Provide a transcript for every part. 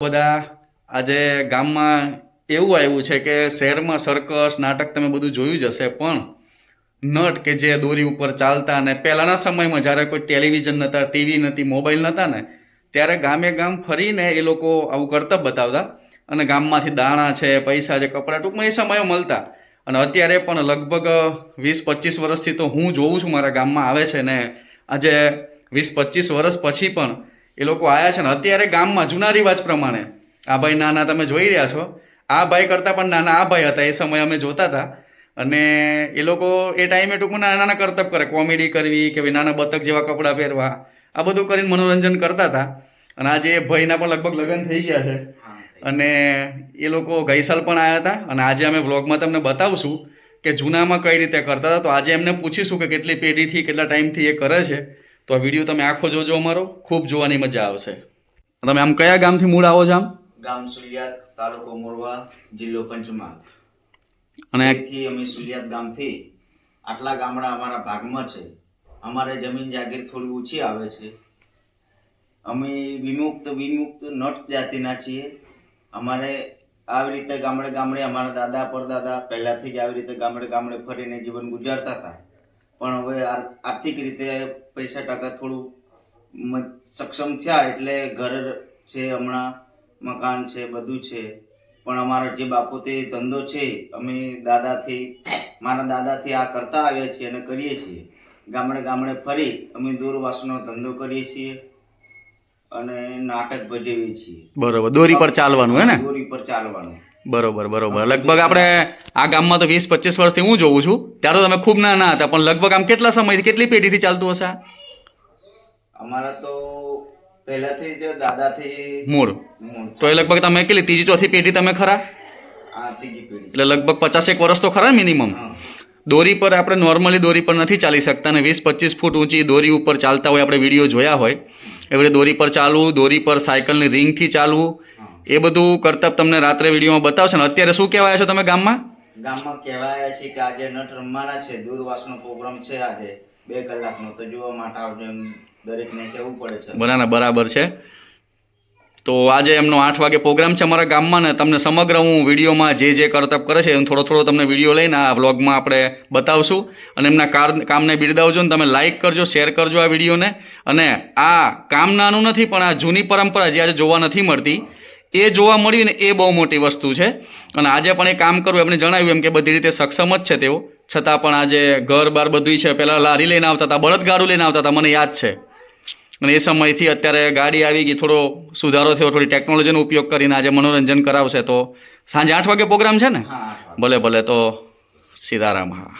બધા આજે ગામમાં એવું આવ્યું છે કે શહેરમાં સર્કસ નાટક તમે બધું જોયું જ હશે, પણ નટ કે જે દોરી ઉપર ચાલતા ને પહેલાંના સમયમાં જ્યારે કોઈ ટેલિવિઝન નહોતા ટીવી નથી મોબાઈલ નહોતા ને, ત્યારે ગામે ગામ ફરીને એ લોકો આવું કરતબ બતાવતા અને ગામમાંથી દાણા છે, પૈસા છે, કપડાં ટૂંકમાં એ સમયે મળતા. અને અત્યારે પણ લગભગ વીસ પચીસ વર્ષથી તો હું જોઉં છું મારા ગામમાં આવે છે ને, આજે વીસ પચીસ વર્ષ પછી પણ એ લોકો આવ્યા છે ને અત્યારે ગામમાં જૂના રિવાજ પ્રમાણે. આ ભાઈ નાના તમે જોઈ રહ્યા છો. આ ભાઈ કરતાં પણ નાના આ ભાઈ હતા એ સમયે અમે જોતા હતા. અને એ લોકો એ ટાઈમે ટૂંકમાં નાના નાના કરતબ કરે કોમેડી કરવી કે ભાઈ નાના બતક જેવા કપડાં પહેરવા. આ બધું કરીને મનોરંજન કરતા હતા. અને આજે એ ભાઈના પણ લગભગ લગ્ન થઈ ગયા છે. અને એ લોકો ગઈ સાલ પણ આવ્યા હતા. અને આજે અમે વ્લોગમાં તમને બતાવશું કે જૂનામાં કઈ રીતે કરતા હતા. તો આજે એમને પૂછીશું કે કેટલી પેઢીથી કેટલા ટાઈમથી એ કરે છે. તો આ વીડિયો તમે આખો જોજો અમારો. ખૂબ જોવાની મજા આવશે. તમે આમ કયા ગામથી મૂળ આવો છો આમ? ગામ સુલિયાત તાલુકો મોરવા જિલ્લો પંચમહાલ. અને અહીંથી અમે સુલિયાત ગામથી આટલા ગામડા અમારા ભાગમાં છે. અમારે જમીન જાગીર થોડી ઊંચી આવે છે. અમે વિમુક્ત વિમુક્ત નટ જાતિના છીએ. અમારે આવી રીતે ગામડે ગામડે અમારા દાદા પરદાદા પહેલાથી જ આવી રીતે ગામડે ગામડે ફરીને જીવન ગુજારતા હતા. પણ હવે આર- આર્થિક રીતે પૈસા ટકા થોડું સક્ષમ થયા એટલે ઘર છે હમણાં મકાન છે બધું છે. પણ અમારો જે બાપુ તે ધંધો છે અમે દાદાથી મારા દાદાથી આ કરતા આવ્યા છીએ અને કરીએ છીએ. ગામડે ગામડે ફરી અમે દૂરવાસનો ધંધો કરીએ છીએ અને નાટક ભજવીએ છીએ. બરોબર. દોરી પર ચાલવાનું હે ને? દોરી પર ચાલવાનું. બરોબર બરોબર. લગભગ આપણે આ ગામમાં તો વીસ પચીસ વર્ષથી હું જોઉં છું. ત્યારે તો તમે ખૂબ નાના હતા પણ લગભગ આમ કેટલા સમયથી કેટલી પેઢીથી ચાલતું હશે અમારા તો પહેલાથી જ દાદાથી મૂળ. તો એ લગભગ તમે કેટલી ત્રીજી ચોથી પેઢી તમે ખરા? એટલે લગભગ પચાસેક વર્ષ તો ખરા મિનિમમ. દોરી પર આપણે નોર્મલી દોરી પર નથી ચાલી શકતા અને વીસ પચીસ ફૂટ ઊંચી દોરી ઉપર ચાલતા હોય આપણે વીડિયો જોયા હોય. એવી રીતે દોરી પર ચાલવું દોરી પર સાયકલની રિંગથી ચાલવું એ બધું કરતબ તમને રાત્રે વિડીયોમાં બતાવશે ને. અત્યારે શું કહેવાય છો તમે ગામમાં? ગામમાં કહેવાયા છે કે આજે નટ રમવાના છે. દૂરવાસનો પ્રોગ્રામ છે આજે. બે કલાકનો. તો જોવા માટે આવજો એમ દરેકને કહેવું પડે છે. બરાબર બરાબર છે. તો આજે એમનો આઠ વાગે પ્રોગ્રામ છે અમારા ગામમાં ને. તમને સમગ્ર હું વિડીયોમાં જે જે કરતબ કરે છે એનો થોડો થોડો તમને વીડિયો લઈને આ વ્લોગમાં આપણે બતાવશું. અને એમના કાર કામને બિરદાવજો ને. તમે લાઇક કરજો શેર કરજો આ વિડીયોને. અને આ કામ નાનું નથી પણ આ જૂની પરંપરા જે આજે જોવા નથી મળતી એ જોવા મળ્યું ને એ બહુ મોટી વસ્તુ છે. અને આજે પણ એ કામ કરવું એમને જણાવ્યું એમ કે બધી રીતે સક્ષમ જ છે તેઓ. છતાં પણ આજે ઘર બાર બધું છે. પહેલાં લારી લઈને આવતા હતા બળદગાડું લઈને આવતા હતા મને યાદ છે. અને એ સમયથી અત્યારે ગાડી આવી ગઈ થોડો સુધારો થયો થોડી ટેકનોલોજીનો ઉપયોગ કરીને આજે મનોરંજન કરાવશે તો. સાંજે આઠ વાગે પ્રોગ્રામ છે ને. ભલે ભલે તો સીતારામ હા.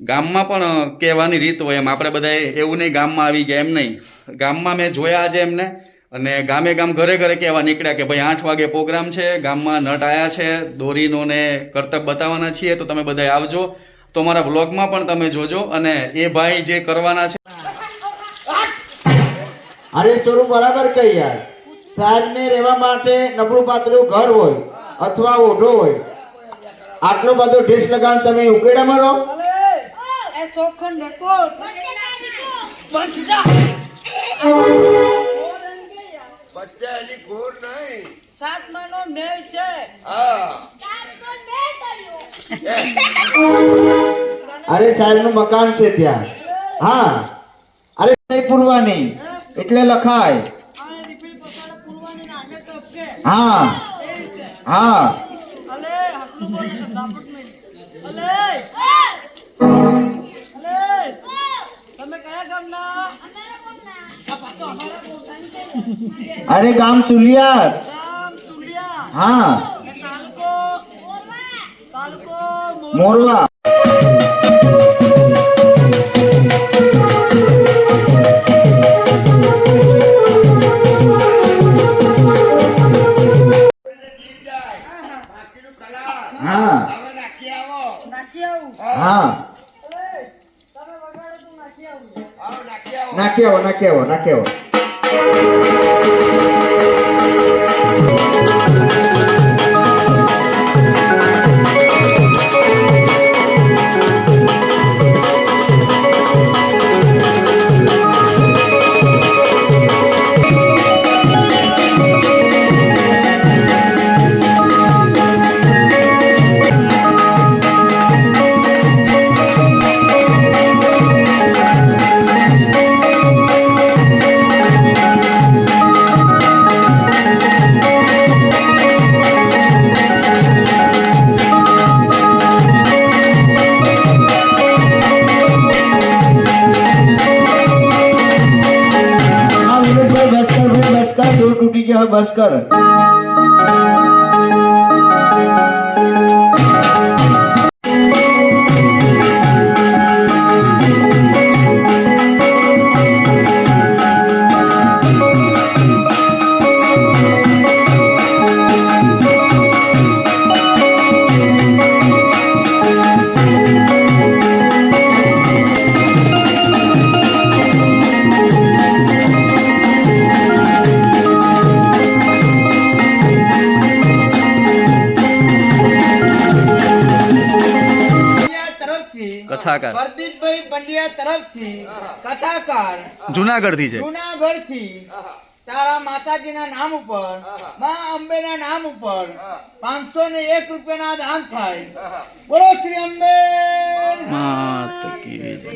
ગામમાં પણ કહેવાની રીત હોય એમ. આપણે બધા એવું નહીં ગામમાં આવી ગયા એમ નહીં. ગામમાં મેં જોયા આજે એમને. અને ગામે ગામ ઘરે ઘરે કહેવા નીકળ્યા કે ભાઈ આઠ વાગે પ્રોગ્રામ છે ગામમાં નટ આયા છે દોરીનો ને કરતબ બતાવવાના છીએ તો તમે બધા આવજો. તો મારા વ્લોગમાં પણ તમે જોજો અને એ ભાઈ જે કરવાના છે અરે ચોરું બરાબર કહી યાર. સાહેબને રહેવા માટે નબળું પાતળું ઘર હોય અથવા ઓઢો હોય આટલો બધો ઢીસ લગાવ તમે ઉકેડા મારો એ ચોખંડ જા બચ્ચાની ઘોર નહીં. સાતમા નો મેલ છે. હા. અરે સાહેબનું મકાન છે ત્યાં. હા. અરે નહીં પૂરવાની. એટલે લખાય. ને હા. હા. તમે કયા ગામના? અરે ગામ સુલિયાર. હા. મોરવા. હા. હા. નાખી આવો નાખી આવો નાખી આવો. Thank you. Başkanı. કથાકાર. પ્રદીપભાઈ પંડ્યા તરફથી કથાકાર. જુનાગઢથી છે. જુનાગઢથી તારા માતાજીના નામ ઉપરમાં અંબેના નામ ઉપર પાંચસો ને એક રૂપિયાના દાન થાય. બોલો શ્રી અંબે. માતા કી જય.